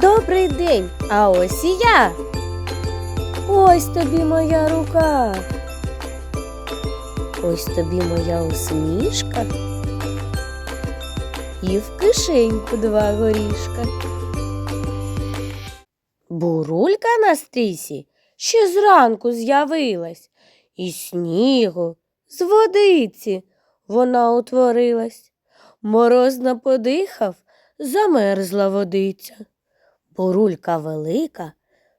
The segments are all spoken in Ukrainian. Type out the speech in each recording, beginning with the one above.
Добрий день, а ось і я. Ось тобі моя рука. Ось тобі моя усмішка. І в кишеньку два горішка. Бурулька на стрісі ще зранку з'явилась, і снігу з водиці вона утворилась. Морозно подихав, замерзла водиця. Бурулька велика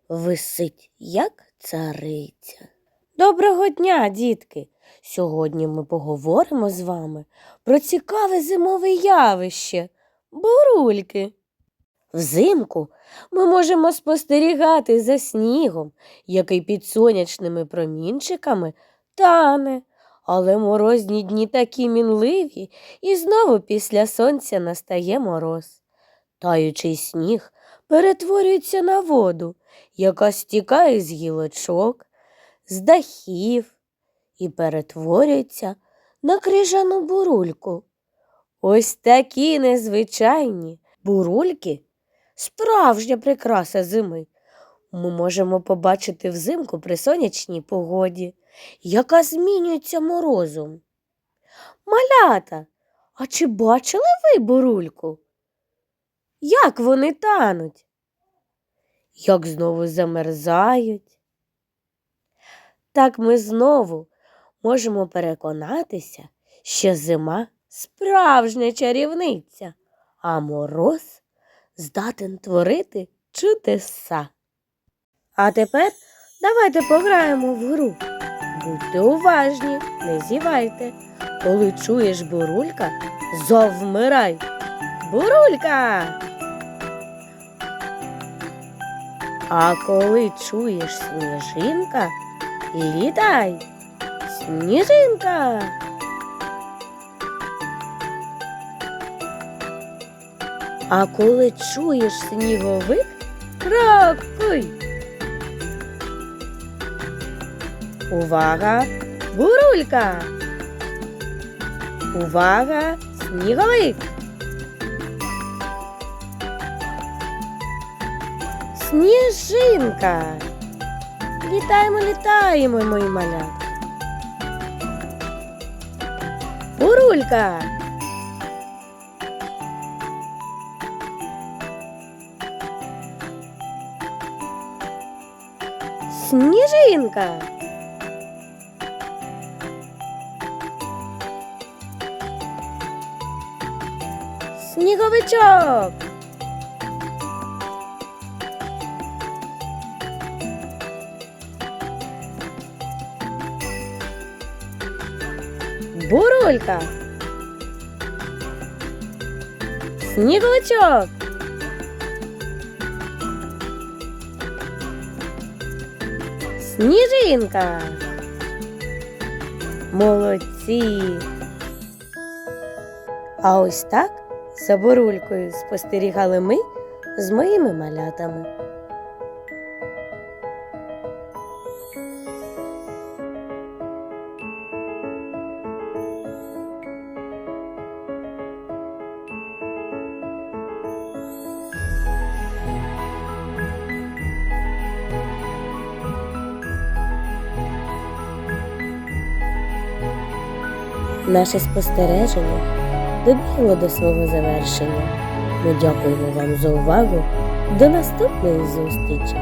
висить, як цариця. Доброго дня, дітки! Сьогодні ми поговоримо з вами про цікаве зимове явище бурульки. Взимку ми можемо спостерігати за снігом, який під сонячними промінчиками тане, але морозні дні такі мінливі, і знову після сонця настає мороз. Таючий сніг перетворюється на воду, яка стікає з гілочок, з дахів і перетворюється на крижану бурульку. Ось такі незвичайні бурульки справжня прикраса зими. Ми можемо побачити взимку при сонячній погоді, яка змінюється морозом. Малята, а чи бачили ви бурульку? Як вони тануть? Як знову замерзають? Так ми знову можемо переконатися, що зима справжня чарівниця, а мороз здатен творити чудеса. А тепер давайте пограємо в гру. Будьте уважні, не зівайте. Коли чуєш бурулька, завмирай. Бурулька! А коли чуєш сніжинка, літай, сніжинка. А коли чуєш сніговик, крокуй. Увага, бурулька. Увага, сніговик. Сніжинка. Літаємо, літаємо, мої малятка. Бурулька. Сніжинка. Сніговичок. Бурулька. Сніговичок. Сніжинка. Молодці. А ось так за бурулькою спостерігали ми з моїми малятами. Наше спостереження добігло до свого завершення. Ми дякуємо вам за увагу. До наступної зустрічі!